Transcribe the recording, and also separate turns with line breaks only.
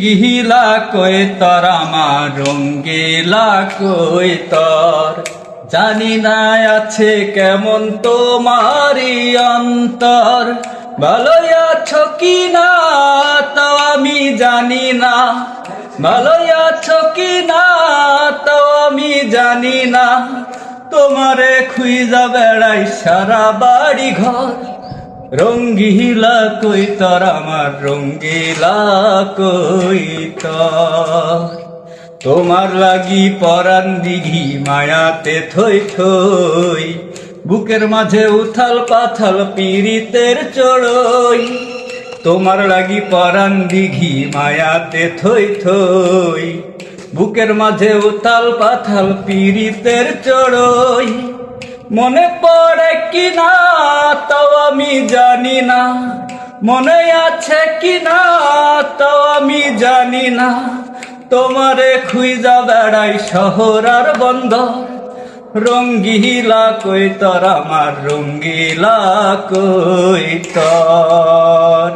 গিহিলা কই তর, আমার রঙ্গিলা কই তর? জানি না আছে কেমন তোমারই অন্তর। ভালোই আছো কি না তো আমি জানি না। ভালোই আছো কি না তাও আমি জানি না। তোমারে খুঁজা বেড়াই সারা বাড়ি ঘর রঙ্গিলা কই তর আমার রঙ্গিলা কই তোমার লাগি পরান দিঘি মায়াতে থই থই, বুকের মাঝে উথাল পাথাল পীড়িতের চড়ই। তোমার লাগি পরান দিঘি মায়াতে থই থই, বুকের মাঝে উথাল পাথাল পীড়িতের চড়ই। মনে পড়ে কি না তাও আমি জানি না। মনে আছে কি না তাও আমি জানি না। তোমারে খুঁজা বেড়াই শহর আর বন্দর। রঙ্গিলা কই তর আমার রঙ্গিলা কই তর